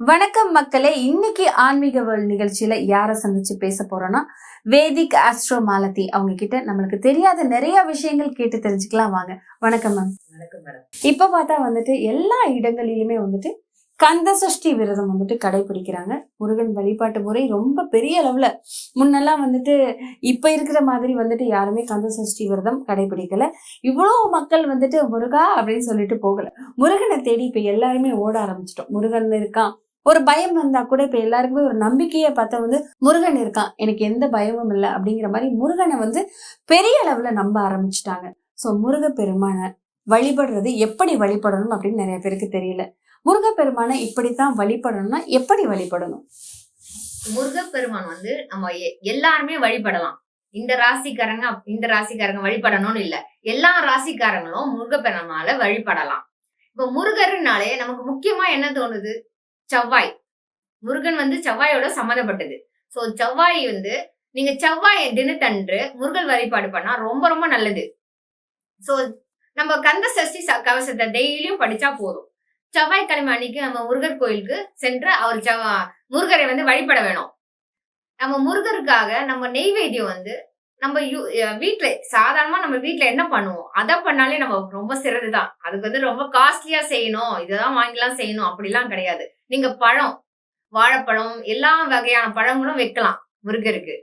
வணக்கம் மக்களே இன்னைக்கு ஆன்மீக வேர்ல்ட் நிகழ்ச்சியில யாரை சந்திச்சு பேச போறோம்னா வேதிக் ஆஸ்ட்ரோ மாலதி அவங்க கிட்ட நம்மளுக்கு தெரியாத நிறைய விஷயங்கள் கேட்டு தெரிஞ்சுக்கலாம் வாங்க. வணக்கம் மேம் வணக்கம் மேடம் இப்ப பார்த்தா வந்துட்டு எல்லா இடங்களிலுமே வந்துட்டு கந்த சஷ்டி விரதம் வந்துட்டு கடைபிடிக்கிறாங்க. முருகன் வழிபாட்டு முறை ரொம்ப பெரிய அளவுல. முன்னெல்லாம் வந்துட்டு இப்ப இருக்கிற மாதிரி வந்துட்டு யாருமே கந்த சஷ்டி விரதம் கடைபிடிக்கல. இவ்வளவு மக்கள் வந்துட்டு முருகா அப்படின்னு சொல்லிட்டு போகல. முருகனை தேடி இப்ப எல்லாருமே ஓட ஆரம்பிச்சிட்டோம். முருகன் இருக்கான் ஒரு பயம் வந்தா கூட இப்ப எல்லாருக்குமே ஒரு நம்பிக்கையை பார்த்தா வந்து முருகன் இருக்கான். எனக்கு எந்த பயமும் இல்லை அப்படிங்கிற மாதிரி முருகனை வந்து பெரிய அளவுல நம்ப ஆரம்பிச்சிட்டாங்க. ஸோ முருக பெருமானை வழிபடுறது எப்படி வழிபடணும் அப்படின்னு நிறைய பேருக்கு தெரியல. முருகப்பெருமானை இப்படித்தான் வழிபடணும்னா எப்படி வழிபடணும்? முருகப்பெருமான் வந்து நம்ம எ- எல்லாருமே வழிபடலாம். இந்த ராசிக்காரங்க இந்த ராசிக்காரங்க வழிபடணும்னு இல்ல. எல்லா ராசிக்காரங்களும் முருகப்பெருமானால வழிபடலாம். இப்ப முருகர்னாலே நமக்கு முக்கியமா என்ன தோணுது? செவ்வாய். முருகன் வந்து செவ்வாயோட சம்மந்தப்பட்டது. ஸோ செவ்வாய் வந்து நீங்க செவ்வாய் தினத்தன்று முருகன் வழிபாடு பண்ணா ரொம்ப ரொம்ப நல்லது. ஸோ நம்ம கந்த சஷ்டி ச- கவசத்தை டெய்லியும் படிச்சா போதும். செவ்வாய்க்கிழமை அன்னைக்கு நம்ம முருகர் கோயிலுக்கு சென்று அவர் செவ்வா முருகரை வந்து வழிபட வேணும். நம்ம முருகருக்காக நம்ம நெய்வேத்தியம் வந்து நம்ம யூ- வீட்டில் சாதாரணமாக நம்ம வீட்டில் என்ன பண்ணுவோம்? அதை பண்ணாலே நம்ம ரொம்ப சிறதுதான் அதுக்கு வந்து ரொம்ப காஸ்ட்லியாக செய்யணும். இதெல்லாம் வாங்கிலாம் செய்யணும். அப்படிலாம் கிடையாது. நீங்கள் பழம் வாழைப்பழம் எல்லா வகையான பழங்களும் வைக்கலாம் முருகருக்கு.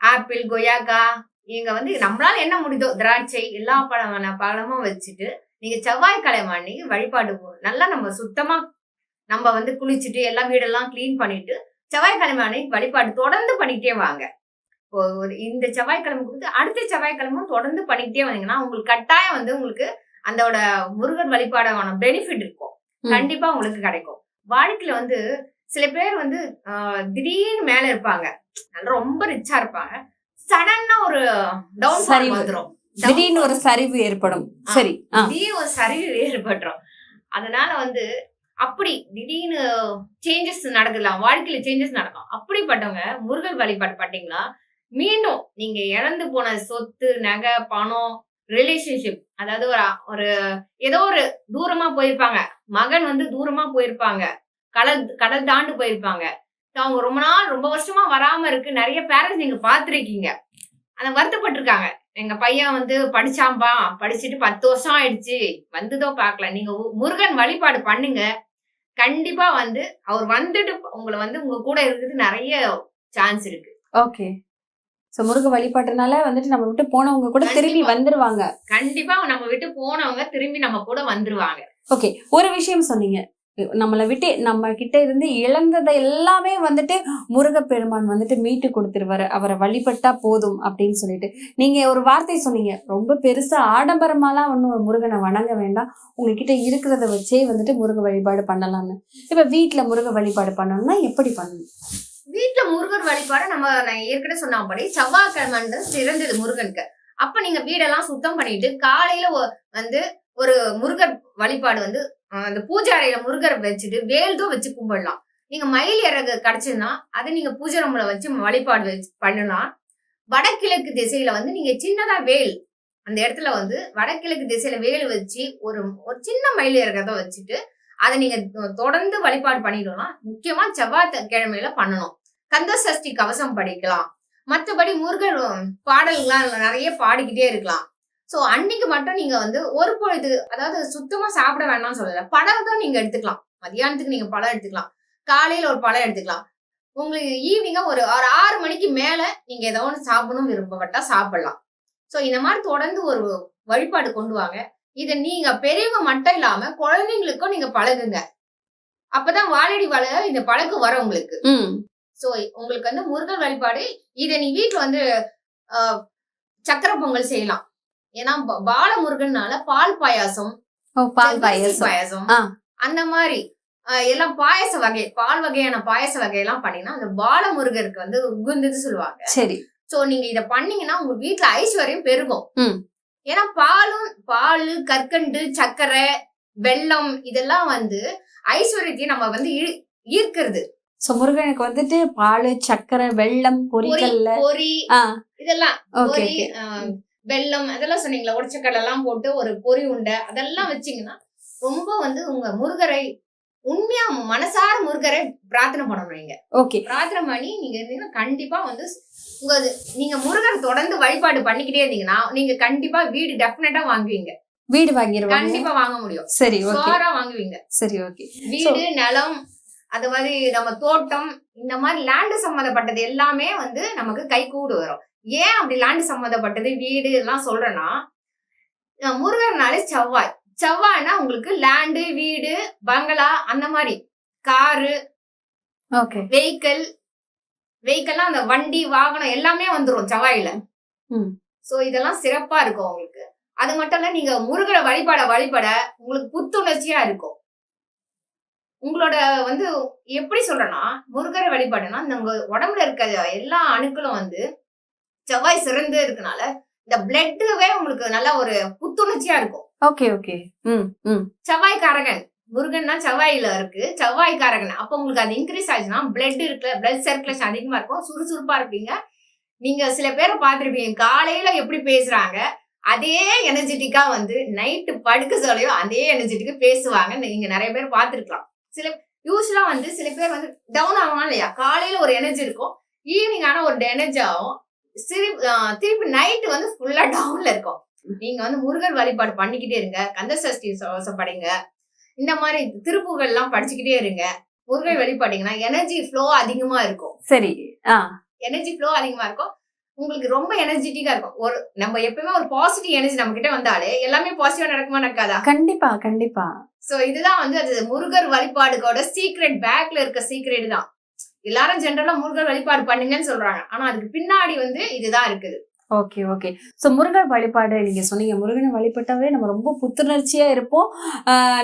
ஆப்பிள் கொய்யாக்கா இங்கே வந்து நம்மளால என்ன முடியுதோ திராட்சை எல்லா பழமான பழமும் வச்சுட்டு நீங்கள் செவ்வாய்க்கிழமை அன்னைக்கு வழிபாடு நல்லா நம்ம சுத்தமாக நம்ம வந்து குளிச்சுட்டு எல்லா வீடெல்லாம் க்ளீன் பண்ணிட்டு செவ்வாய்க்கிழமை அன்னைக்கு வழிபாடு தொடர்ந்து பண்ணிக்கிட்டே வாங்க. ஒரு இந்த செவ்வாய்க்கிழமை கொடுத்து அடுத்த செவ்வாய்க்கிழமும் தொடர்ந்து பண்ணிக்கிட்டே வந்தீங்கன்னா உங்களுக்கு கட்டாயம் வந்து உங்களுக்கு அதோட முருகர் வழிபாடான பெனிஃபிட் இருக்கும். கண்டிப்பா உங்களுக்கு கிடைக்கும். வாழ்க்கையில வந்து சில பேர் வந்து திடீர்னு மேல இருப்பாங்க. ரொம்ப ரிச்சா இருப்பாங்க. சடனா ஒரு டவுன் சரிவு. வந்துரும். திடீர்னு ஒரு சரிவு ஏற்படும். சரி. திடீர்னு ஒரு சரிவு ஏற்பட்டுரும். அதனால வந்து அப்படி திடீர்னு சேஞ்சஸ் நடக்கலாம் வாழ்க்கையில சேஞ்சஸ் நடக்கும். அப்படிப்பட்டவங்க முருகன் வழிபாடு பண்ணீங்களா மீண்டும் நீங்க இழந்து போன சொத்து நகை பணம் ரிலேஷன்ஷிப் அதாவது ஒரு ஒரு ஏதோ ஒரு தூரமா போயிருப்பாங்க. மகன் வந்து தூரமா போயிருப்பாங்க. கடல் கடல் தாண்டு போயிருப்பாங்க. அவங்க ரொம்ப நாள் ரொம்ப வருஷமா வராம இருக்கு. நிறைய பேரண்ட்ஸ் நீங்க பாத்திருக்கீங்க அந்த வருத்தப்பட்டிருக்காங்க. எங்க பையன் வந்து படிச்சாம்பா படிச்சுட்டு பத்து வருஷம் ஆயிடுச்சு. வந்துதோ பார்க்கல. நீங்க முருகன் வழிபாடு பண்ணுங்க. கண்டிப்பா வந்து அவர் வந்துட்டு உங்களை வந்து உங்க கூட இருக்கிறது நிறைய சான்ஸ் இருக்கு. ஓகே சோ முருக வழிபாட்டுனால வந்துட்டு நம்ம விட்டு போனவங்க கூட திரும்பி. வந்துருவாங்க. கண்டிப்பா நம்ம விட்டு போனவங்க திரும்பி நம்ம கூட வந்துருவாங்க. ஓகே ஒரு விஷயம் சொன்னீங்க. நம்மளை விட்டு நம்ம கிட்ட இருந்து இழந்ததை எல்லாமே வந்துட்டு முருகப்பெருமான் வந்துட்டு மீட்டு கொடுத்துருவாரு. அவரை வழிபட்டா போதும் அப்படின்னு சொல்லிட்டு. நீங்க ஒரு வார்த்தை சொன்னீங்க. ரொம்ப பெருசா ஆடம்பரமாலாம் ஒன்றும் முருகனை வணங்க வேண்டாம். உங்ககிட்ட இருக்கிறத வச்சே வந்துட்டு முருக வழிபாடு பண்ணலாம்னு. இப்ப வீட்ல முருக வழிபாடு பண்ணணும்னா எப்படி பண்ணணும்? வீட்டுல முருகர் வழிபாடு நம்ம நான் ஏற்கனவே சொன்னபடி செவ்வாய்க்கிழமை சிறந்தது முருகனுக்கு. அப்ப நீங்க வீடெல்லாம் சுத்தம் பண்ணிட்டு காலையில வந்து ஒரு முருகர் வழிபாடு வந்து அந்த பூஜை அறையில முருகரை வச்சுட்டு வேல்தும் வச்சு கும்பிடலாம். நீங்க மயில் இறகு கிடைச்சதுன்னா அதை நீங்க பூஜை ரூம்ல வச்சு வழிபாடு வச்சு பண்ணலாம். வடகிழக்கு திசையில வந்து நீங்க சின்னதா வேல் அந்த இடத்துல வந்து வடகிழக்கு திசையில வேல் வச்சு ஒரு ஒரு சின்ன மயில் இறகத்தை வச்சுட்டு அதை நீங்க தொடர்ந்து வழிபாடு பண்ணிடலாம். முக்கியமா செவ்வாய் கிழமையில பண்ணணும். கந்த சஷ்டி கவசம் படிக்கலாம். மற்றபடி முருகன் பாடல்கள்லாம் நிறைய பாடிக்கிட்டே இருக்கலாம். சோ அன்னைக்கு மட்டும் நீங்க வந்து ஒரு பொழுது அதாவது சுத்தமா சாப்பிட வேண்டாம்னு சொல்லல. பழம் தான் நீங்க எடுத்துக்கலாம். மதியானத்துக்கு நீங்க பழம் எடுத்துக்கலாம். காலையில ஒரு பழம் எடுத்துக்கலாம். உங்களுக்கு ஈவினிங்கா ஒரு ஒரு ஆறு மணிக்கு மேல நீங்க ஏதோ ஒன்று சாப்பிடணும் விருப்பப்பட்டா சாப்பிடலாம். சோ இந்த மாதிரி தொடர்ந்து ஒரு வழிபாடு கொண்டு வாங்க. இதை நீங்க பெரியவங்க மட்டும் இல்லாம குழந்தைங்களுக்கும் நீங்க பழகுங்க. அப்பதான் வாழடி வாழ இந்த பழக்கம் வரும் உங்களுக்கு. சோ உங்களுக்கு வந்து முருகன் வழிபாடு இதை நீ வீட்டுல வந்து சக்கரை பொங்கல் செய்யலாம். ஏன்னா பால முருகன்னால பால் பாயாசம் பால் பாயசம். பாயாசம். அந்த மாதிரி எல்லாம் பாயச வகை பால் வகையான பாயச வகையெல்லாம் பண்ணீங்கன்னா அந்த பால முருகருக்கு வந்து உகுந்தது சொல்லுவாங்க. சரி. சோ நீங்க இத பண்ணீங்கன்னா உங்க வீட்டுல ஐஸ்வர்யம் பெருகும். ஏன்னா பாலும் பால் கற்கண்டு சர்க்கரை வெல்லம் இதெல்லாம் வந்து ஐஸ்வர்யத்தையும் நம்ம வந்து ஈர்க்கிறது. சோ முருகனுக்கு வந்துட்டு பால் சக்கரை பொரி பொரிக்கல்ல பொரி இதெல்லாம் ஓகே வெல்லம் அதெல்லாம் சொன்னீங்களா? உடச்சக்கடலை எல்லாம் போட்டு ஒரு பொரி உண்டை. அதெல்லாம் வச்சீங்கன்னா ரொம்ப வந்து உங்க முருகரை உண்மையா மனசார முருகரை பிரார்த்தனை பண்ணணும் நீங்க. ஓகே பிரார்த்தனை பண்ணி நீங்க இருந்தீங்கன்னா கண்டிப்பா வந்து உங்க நீங்க முருகர் தொடர்ந்து வழிபாடு பண்ணிக்கிட்டே இருந்தீங்கன்னா நீங்க கண்டிப்பா வீடு டெஃபினட்டா வாங்குவீங்க. வீடு வாங்கிடுவாங்க கண்டிப்பா வாங்க முடியும். சரி ஓகே சோரா வாங்குவீங்க. சரி ஓகே வீடு நிலம் அது மாதிரி நம்ம தோட்டம் இந்த மாதிரி லேண்டு சம்மந்தப்பட்டது எல்லாமே வந்து நமக்கு கை கூடு வரும். ஏன் அப்படி லேண்டு சம்மந்தப்பட்டது வீடு எல்லாம் சொல்றேன்னா முருகர்னாலே செவ்வாய். செவ்வாய்னா உங்களுக்கு லேண்டு வீடு பங்களா அந்த மாதிரி. காரு ஓகே வெஹிக்கிள் வெஹிக்கிள்லாம் அந்த வண்டி வாகனம் எல்லாமே வந்துரும் செவ்வாயில. சோ இதெல்லாம் சிறப்பா இருக்கும் உங்களுக்கு. அது மட்டும் இல்ல நீங்க முருகரை வழிபட வழிபட உங்களுக்கு புத்துணர்ச்சியா இருக்கும். உங்களோட வந்து எப்படி சொல்றேன்னா முருகரை வழிபாடுனா உங்க உடம்புல இருக்க எல்லா அணுக்களும் வந்து செவ்வாய் சிறந்து இருக்கனால இந்த பிளட்டுவே உங்களுக்கு நல்ல ஒரு புத்துணர்ச்சியா இருக்கும். Okay okay. ம் ம். செவ்வாய்க்காரகன். முருகன்னா செவ்வாயில இருக்கு. செவ்வாய்க்காரகன். அப்ப உங்களுக்கு அது இன்க்ரீஸ் ஆச்சுன்னா பிளட் இருக்குல்ல பிளட் சர்க்குலேஷன் அதிகமா இருக்கும். சுறுசுறுப்பா இருப்பீங்க. நீங்க சில பேரை பார்த்திருப்பீங்க. காலையில எப்படி பேசுறாங்க அதே எனர்ஜெட்டிக்கா வந்து நைட்டு படுக்க சொல்லையோ அதே எனர்ஜெட்டிக்கா பேசுவாங்க நீங்க நிறைய பேர் பார்த்திருக்கலாம். சில யூஸ்வலா வந்து சில பேர் வந்து டவுன் ஆகலாம் இல்லையா? காலையில ஒரு எனர்ஜி இருக்கும். ஈவினிங் ஆனா ஒரு எனர்ஜி ஆகும். ஆஹ் திருப்பி நைட்டு வந்து ஃபுல்லா டவுன்ல இருக்கும். நீங்க வந்து முருகர் வழிபாடு பண்ணிக்கிட்டே இருங்க. கந்த சஷ்டி சவசம் படிங்க இந்த மாதிரி திருப்புகள் எல்லாம் படிச்சுக்கிட்டே இருங்க. முருகர் வழிபாட்டீங்கன்னா எனர்ஜி ஃப்ளோ அதிகமா இருக்கும். சரி எனர்ஜி ஃப்ளோ அதிகமா இருக்கும். உங்களுக்கு ரொம்ப எனர்ஜெட்டிக்கா இருக்கும். ஒரு நம்ம எப்பவுமே ஒரு பாசிட்டிவ் எனர்ஜி நம்ம கிட்ட வந்தாலே எல்லாமே பாசிட்டிவா நடக்குமா நடக்காதா? கண்டிப்பா கண்டிப்பா. சோ இதுதான் வந்து அது முருகர் வழிபாடுகளோட சீக்ரெட் பேக்ல இருக்க சீக்ரெட் தான். எல்லாரும் ஜென்ரலா முருகர் வழிபாடு பண்ணுங்கன்னு சொல்றாங்க. ஆனா அதுக்கு பின்னாடி வந்து இதுதான் இருக்குது. ஓகே ஓகே ஸோ முருகன் வழிபாடு நீங்க சொன்னீங்க. முருகனை வழிபட்டாவே நம்ம ரொம்ப புத்துணர்ச்சியா இருப்போம்.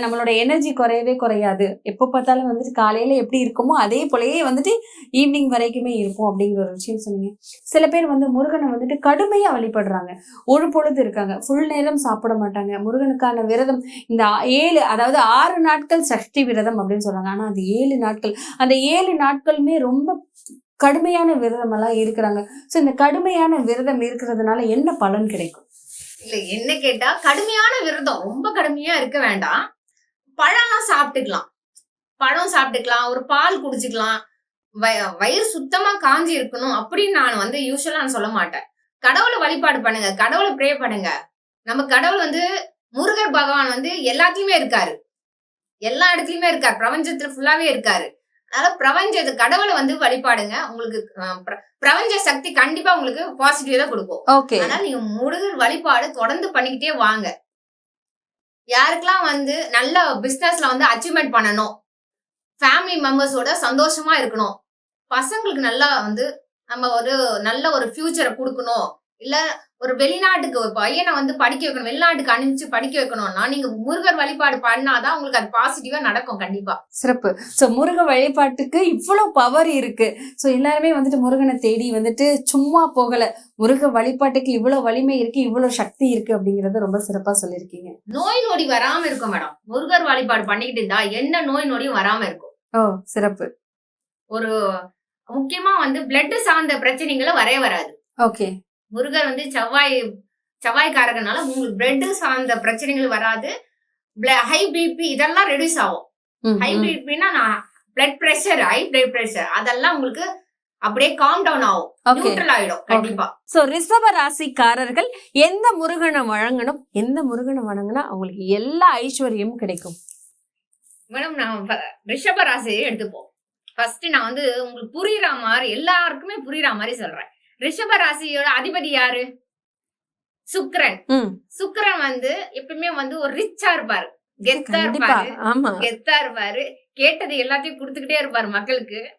நம்மளோட எனர்ஜி குறையவே குறையாது. எப்போ பார்த்தாலும் வந்துட்டு காலையில எப்படி இருக்குமோ அதே போலயே வந்துட்டு ஈவினிங் வரைக்குமே இருப்போம் அப்படிங்கிற ஒரு விஷயம் சொன்னீங்க. சில பேர் வந்து முருகனை வந்துட்டு கடுமையா வழிபடுறாங்க. ஒரு பொழுது இருக்காங்க. ஃபுல் நேரம் சாப்பிட மாட்டாங்க. முருகனுக்கான விரதம் இந்த ஏழு அதாவது ஆறு நாட்கள் சஷ்டி விரதம் அப்படின்னு சொல்றாங்க. ஆனா அது ஏழு நாட்கள் அந்த ஏழு நாட்களுமே ரொம்ப கடுமையான விரதம் எல்லாம் இருக்கிறாங்க. ஸோ இந்த கடுமையான விரதம் இருக்கிறதுனால என்ன பலன் கிடைக்கும்? இல்ல என்ன கேட்டா கடுமையான விரதம் ரொம்ப கடுமையா இருக்க வேண்டாம். பழம்லாம் சாப்பிட்டுக்கலாம். பழம் சாப்பிட்டுக்கலாம். ஒரு பால் குடிச்சுக்கலாம். வய- வயிறு சுத்தமா காஞ்சி இருக்கணும் அப்படின்னு நான் வந்து யூஸ்வலா நான் சொல்ல மாட்டேன். கடவுளை வழிபாடு பண்ணுங்க. கடவுளை ப்ரே பண்ணுங்க. நம்ம கடவுள் வந்து முருகர் பகவான் வந்து எல்லாத்துலயுமே இருக்காரு. எல்லா இடத்துலயுமே இருக்காரு. பிரபஞ்சத்துல ஃபுல்லாவே இருக்காரு. அதனால பிரபஞ்ச கடவுளை வந்து வழிபாடுங்க. உங்களுக்கு பிரபஞ்ச சக்தி கண்டிப்பா உங்களுக்கு பாசிட்டிவ் தான் கொடுக்கும். ஓகே. அதனால நீங்க முருகர் வழிபாடு தொடர்ந்து பண்ணிக்கிட்டே வாங்க. யாருக்கெல்லாம் வந்து நல்ல பிசினஸ்ல வந்து அச்சீவ்மெண்ட் பண்ணணும் ஃபேமிலி மெம்பர்ஸோட சந்தோஷமா இருக்கணும் பசங்களுக்கு நல்லா வந்து நம்ம ஒரு நல்ல ஒரு ஃபியூச்சரை கொடுக்கணும் இல்ல ஒரு வெளிநாட்டுக்கு ஒரு பையனை வந்து படிக்க வைக்கணும் வெளிநாட்டுக்கு அனுப்பிச்சு படிக்க வைக்கணும்னா நீங்க முருகர் வழிபாடு பண்ணாதான் உங்களுக்கு அது பாசிட்டிவா நடக்கும் கண்டிப்பா. சிறப்பு. ஸோ முருக வழிபாட்டுக்கு இவ்வளோ பவர் இருக்கு. ஸோ எல்லாருமே வந்துட்டு முருகனை தேடி வந்துட்டு சும்மா போகல. முருக வழிபாட்டுக்கு இவ்வளோ வலிமை இருக்கு இவ்வளோ சக்தி இருக்கு அப்படிங்கறத ரொம்ப சிறப்பா சொல்லியிருக்கீங்க. நோய் நொடி வராம இருக்கும் மேடம். முருகர் வழிபாடு பண்ணிக்கிட்டு இருந்தா என்ன நோய் நொடியும் வராம இருக்கும். ஓ சிறப்பு. ஒரு முக்கியமா வந்து பிளட் சார்ந்த பிரச்சனைகளை வரவே வராது. ஓகே முருகர் வந்து செவ்வாய் செவ்வாய்க்காரகனால உங்களுக்கு பிளட் சார்ந்த பிரச்சனைகள் வராது. ஹை பிபி இதெல்லாம் ரெடியூஸ் ஆகும். ஹை. பிபினா நான் blood pressure high blood pressure அதெல்லாம் உங்களுக்கு அப்படியே காம் டவுன் ஆகும். நியூட்ரல் ஆயிடும் கண்டிப்பா. ஸோ ரிஷப ராசிக்காரர்கள் எந்த முருகனை வழங்கணும்? எந்த முருகனை வணங்கினா அவங்களுக்கு எல்லா ஐஸ்வர்யமும் கிடைக்கும். மேடம் நான் ரிஷப ராசியை எடுத்துப்போம். ஃபர்ஸ்ட் நான் வந்து உங்களுக்கு புரியுற மாதிரி எல்லாருக்குமே புரியுற மாதிரி சொல்றேன். ரிஷப ராசியோட அதிபதி யாரு? சுக்கிரன். ம். சுக்கிரன் வந்து எப்பவுமே வந்து ஒரு ரிச்சா இருப்பாரு. கெத்தா இருப்பாரு. ஆமா. கெத்தா இருப்பாரு. கேட்டது எல்லாத்தையும் கொடுத்துக்கிட்டே இருப்பாரு மக்களுக்கு.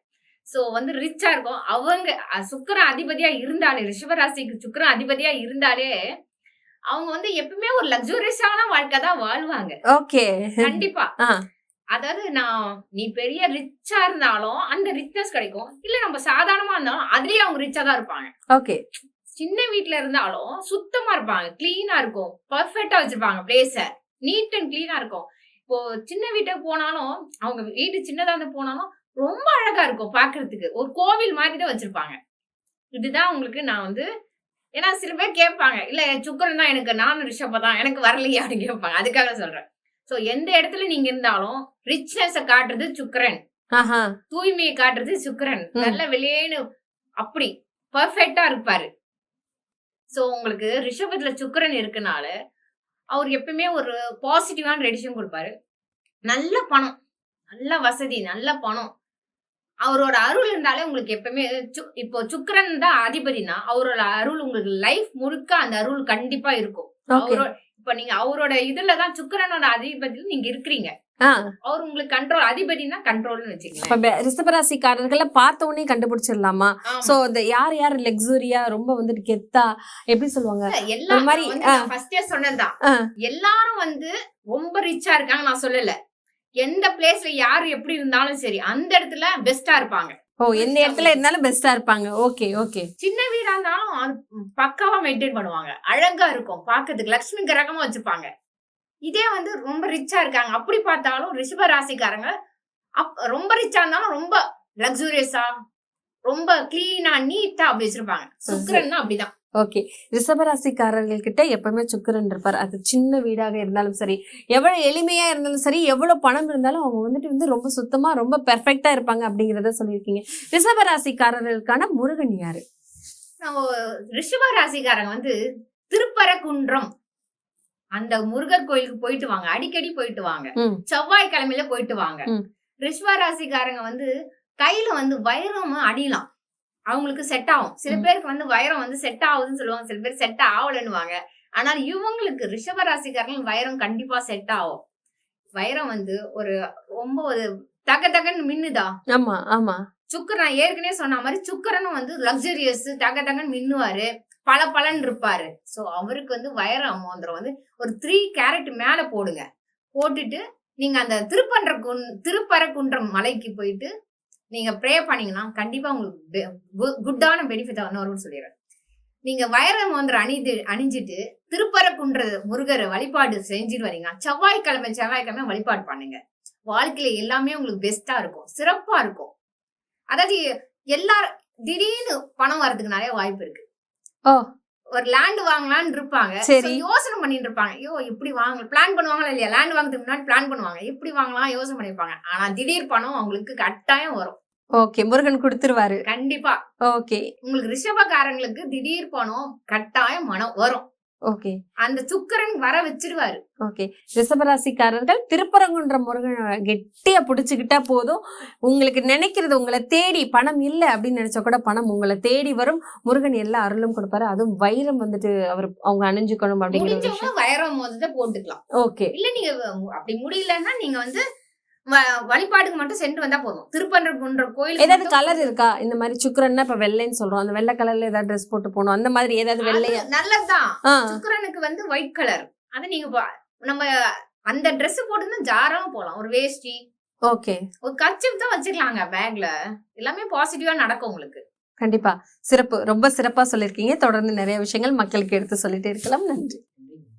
சோ வந்து ரிச்சா இருக்கும். அவங்க சுக்கிரன் அதிபதியா இருந்தாலே ரிஷபராசிக்கு சுக்கிரன் அதிபதியா இருந்தாலே அவங்க வந்து எப்பவுமே ஒரு லக்ஸூரியஸான வாழ்க்கை தான் வாழ்வாங்க. ஓகே. கண்டிப்பா. அதாவது நான் நீ பெரிய ரிச்சா இருந்தாலும் அந்த ரிச்னஸ் கிடைக்கும். இல்ல நம்ம சாதாரணமா இருந்தாலும் அதுலயே அவங்க ரிச்சா தான் இருப்பாங்க. ஓகே. சின்ன வீட்ல இருந்தாலும் சுத்தமா இருப்பாங்க. கிளீனா இருக்கும். பர்ஃபெக்டா வச்சிருப்பாங்க பிளேஸ நீட் அண்ட் கிளீனா இருக்கும். இப்போ சின்ன வீட்டுக்கு போனாலும் அவங்க வீடு சின்னதா இருந்து போனாலும் ரொம்ப அழகா இருக்கும் பாக்குறதுக்கு. ஒரு கோவில் மாதிரி தான் வச்சிருப்பாங்க. இதுதான் உங்களுக்கு நான் வந்து ஏன்னா சில பேர் கேட்பாங்க. இல்ல சுக்கரன் தான் எனக்கு நானும் ரிஷப தான். எனக்கு வரலையே அப்படின்னு கேட்பாங்க. அதுக்காக சொல்றேன். சோ எந்த இடத்துல நீங்க இருந்தாலும் ரிச்னஸ் காட்டுறது சுக்கிரன். தூய்மையை காட்டுறது சுக்கிரன். நல்ல வெளியேன்னு அப்படி பர்ஃபெக்டா இருப்பாரு. சோ உங்களுக்கு ரிஷபத்துல சுக்கிரன் இருக்கனால அவர் எப்பவுமே ஒரு பாசிட்டிவான ரெடிஷன் கொடுப்பாரு. நல்ல பணம். நல்ல வசதி நல்ல பணம். அவரோட அருள் இருந்தாலே உங்களுக்கு எப்பவுமே இப்போ சுக்கிரன் தான் அதிபதினா அவரோட அருள் உங்களுக்கு லைஃப் முழுக்க அந்த அருள் கண்டிப்பா இருக்கும். அவரோட இப்ப நீங்க அவரோட இதுலதான் சுக்கிரனோட அதிபதியில் நீங்க இருக்கிறீங்க. அவர் உங்களுக்கு கண்ட்ரோல் அதிபதினா கண்ட்ரோல்னு பெ- ரிஷபராசிக்காரர்களை பார்த்த உடனே கண்டுபிடிச்சிடலாமா. சோ இந்த யார் யார் லக்ஸுரியா ரொம்ப வந்துட்டு கெத்தா எப்படி சொல்லுவாங்க? எல்லா மாதிரி, ஃபர்ஸ்டே சொன்னதுதான். எல்லாரும் வந்து ரொம்ப ரிச்சா இருக்காங்க நான் சொல்லல. எந்த பிளேஸ்ல யாரு எப்படி இருந்தாலும் சரி அந்த இடத்துல பெஸ்டா இருப்பாங்க. ஓ எந்த இடத்துல இருந்தாலும் பெஸ்டா இருப்பாங்க. ஓகே ஓகே சின்ன வீடா இருந்தாலும் அது பக்காவா மெயின்டைன் பண்ணுவாங்க. அழகா இருக்கும். பாக்கிறதுக்கு லட்சுமி கிரகமா வச்சுப்பாங்க. இதே வந்து ரொம்ப ரிச்சா இருக்காங்க. அப்படி பார்த்தாலும் ரிஷப ராசிக்காரங்க அப்- ரொம்ப ரிச்சா இருந்தாலும் ரொம்ப லக்ஸூரியஸா ரொம்ப கிளீனா நீட்டா அப்படி வச்சிருப்பாங்க. சுக்கிரன் அப்படிதான். ஓகே. ரிஷபராசிக்காரர்கள் கிட்ட எப்பவுமே சுக்கிரன் இருப்பார். அது சின்ன வீடாக இருந்தாலும் சரி எவ்வளவு எளிமையா இருந்தாலும் சரி எவ்வளவு பணம் இருந்தாலும் அவங்க வந்துட்டு வந்து ரொம்ப சுத்தமா ரொம்ப பெர்ஃபெக்டா இருப்பாங்க அப்படிங்கறத சொல்லியிருக்கீங்க. ரிஷபராசிக்காரர்களுக்கான முருகன் யாரு? நம்ம ரிஷப ராசிக்காரங்க வந்து திருப்பரங்குன்றம். அந்த முருகர் கோயிலுக்கு போயிட்டு வாங்க. அடிக்கடி போயிட்டு வாங்க. ம். செவ்வாய்க்கிழமையில போயிட்டு வாங்க. ம். ரிஷப ராசிக்காரங்க வந்து கையில வந்து வைரம் அடியலாம் அவங்களுக்கு செட் ஆகும். சில. பேருக்கு வந்து வைரம் வந்து செட் ஆகுதுன்னு சொல்லுவாங்க. சில பேர் செட் ஆகலன்னுவாங்க. ஆனால் இவங்களுக்கு ரிஷப ராசிக்காரங்க வைரம் கண்டிப்பா செட் ஆகும். வைரம் வந்து ஒரு ரொம்ப ஒரு தக தகன்னு மின்னுதா? ஆமா ஆமா. சுக்கரன் ஏற்கனவே சொன்ன மாதிரி சுக்கரனும் வந்து லக்ஸரியஸ் தக தகன்னு மின்னுவாரு. பல பலன் இருப்பாரு. சோ அவருக்கு வந்து வைர மோதிரம் வந்து ஒரு த்ரீ கேரட் மேல போடுங்க. போட்டுட்டு நீங்க அந்த திருப்பன்ற குன் திருப்பரங்குன்றம் மலைக்கு போயிட்டு நீங்க ப்ரே பண்ணீங்கன்னா கண்டிப்பா உங்களுக்கு குட்டான பெனிஃபிட் வரும்னு சொல்லிடுறேன் நீங்க வைர மோந்திரம் அணிந்து அணிஞ்சிட்டு திருப்பரங்குன்ற முருகரை வழிபாடு செஞ்சுட்டு வரீங்க செவ்வாய்க்கிழமை செவ்வாய்க்கிழமை வழிபாடு பண்ணுங்க. வாழ்க்கையில எல்லாமே உங்களுக்கு பெஸ்டா இருக்கும். சிறப்பா இருக்கும். அதாவது எல்லா திடீர்னு பணம் வர்றதுக்கு நிறைய வாய்ப்பு இருக்கு. ஓ. ஒரு லேண்ட் வாங்கலாம்னு இருப்பாங்க. சரி. யோசனை பண்ணிட்டு இருப்பாங்க. ஐயோ இப்படி வாங்க பிளான் பண்ணுவாங்களா இல்லையா? லேண்ட் வாங்குறதுக்கு முன்னாடி பிளான் பண்ணுவாங்க. இப்படி வாங்கலாம்? யோசனை பண்ணிருப்பாங்க. ஆனா திடீர் பணம் அவங்களுக்கு கட்டாயம் வரும். ஓகே முருகன் கொடுத்துருவாரு. கண்டிப்பா. ஓகே உங்களுக்கு ரிஷபக்காரங்களுக்கு திடீர் பணம் கட்டாயம் மனம் வரும். ஓகே. அந்த சுக்கரன் வர வச்சிருவாரு. ஓகே. ரிஷபராசிக்காரர்கள் திருப்பரங்குன்ற முருகனை கெட்டியா பிடிச்சுக்கிட்டா போதும். உங்களுக்கு நினைக்கிறது உங்களை தேடி பணம் இல்லை அப்படின்னு நினைச்சா கூட பணம் உங்களை தேடி வரும். முருகன் எல்லா அருளும் கொடுப்பாரு. அதுவும் வைரம் வந்துட்டு அவர் அவங்க அணிஞ்சுக்கணும் அப்படிங்கிற வைரம் மோதத்தை போட்டுக்கலாம். ஓகே. இல்ல நீங்க அப்படி முடியலன்னா நீங்க வந்து வ- வழிபாடுக்கு மட்டும் சென்று வந்தா போதும். திருப்பன்ற கோயில் ஏதாவது கலர் இருக்கா? இந்த மாதிரி சுக்கரன்னா இப்ப வெள்ளைன்னு சொல்றோம். அந்த வெள்ளை கலர்ல ஏதாவது ட்ரெஸ் போட்டு போகணும். அந்த மாதிரி ஏதாவது வெள்ளையா? நல்லதுதான். சுக்கிரனுக்கு வந்து ஒயிட் கலர் அது நீங்க நம்ம அந்த Dress போட்டுன்னா ஜாரமா போலாம். ஒரு வேஷ்டி. ஓகே. ஒரு கச்சிப் தான் வச்சுக்கலாங்க பேக்ல எல்லாமே பாசிட்டிவா நடக்கும் உங்களுக்கு. கண்டிப்பா. சிறப்பு. ரொம்ப சிறப்பா சொல்லியிருக்கீங்க. தொடர்ந்து நிறைய விஷயங்கள் மக்களுக்கு எடுத்து சொல்லிட்டே இருக்கலாம். நன்றி.